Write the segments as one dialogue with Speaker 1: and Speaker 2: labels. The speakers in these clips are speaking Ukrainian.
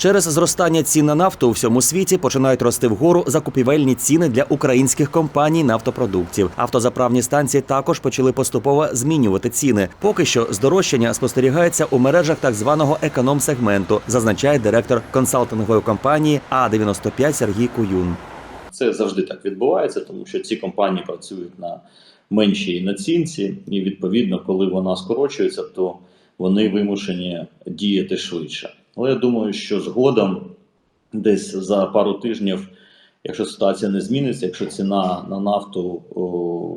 Speaker 1: Через зростання цін на нафту у всьому світі починають рости вгору закупівельні ціни для українських компаній нафтопродуктів. Автозаправні станції також почали поступово змінювати ціни. Поки що здорожчання спостерігається у мережах так званого економ-сегменту, зазначає директор консалтингової компанії А95 Сергій Куюн.
Speaker 2: Це завжди так відбувається, тому що ці компанії працюють на меншій націнці, і відповідно, коли вона скорочується, то вони вимушені діяти швидше. Але я думаю, що згодом, десь за пару тижнів, якщо ситуація не зміниться, якщо ціна на нафту о,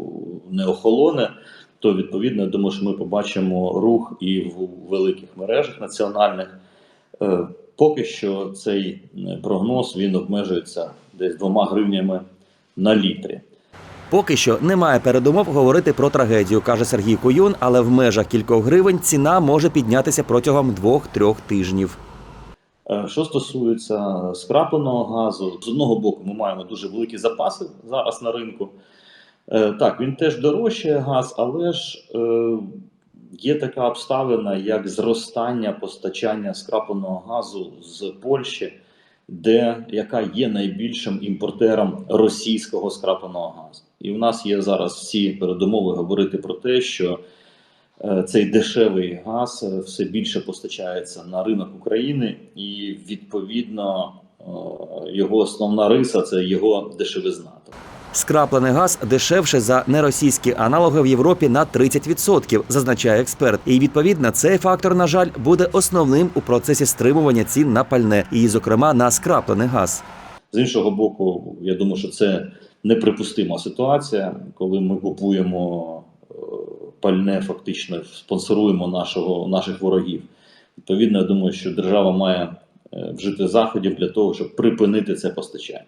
Speaker 2: не охолоне, то відповідно я думаю, що ми побачимо рух і в великих мережах національних. Е, Поки що цей е, прогноз він обмежується десь двома гривнями на літрі.
Speaker 1: Поки що немає передумов говорити про трагедію, каже Сергій Куюн, але в межах кількох гривень ціна може піднятися протягом двох-трьох тижнів.
Speaker 2: Е, Що стосується скрапленого газу, з одного боку, ми маємо дуже великі запаси зараз на ринку. Е, Так, він теж дорожчає газ, але ж е, є така обставина, як зростання постачання скрапленого газу з Польщі, де яка є найбільшим імпортером російського скрапленого газу. І в нас є зараз всі передумови говорити про те, що е, цей дешевий газ е, все більше постачається на ринок України, і відповідно е, його основна риса це його дешевизна.
Speaker 1: Скраплений газ дешевше за неросійські аналоги в Європі на 30%, зазначає експерт. І відповідно цей фактор, на жаль, буде основним у процесі стримування цін на пальне, і, зокрема, на скраплений газ.
Speaker 2: З іншого боку, я думаю, що це неприпустима ситуація, коли ми купуємо е, пальне, фактично спонсоруємо нашого, наших ворогів. Відповідно, я думаю, що держава має е, вжити заходів для того, щоб припинити це постачання.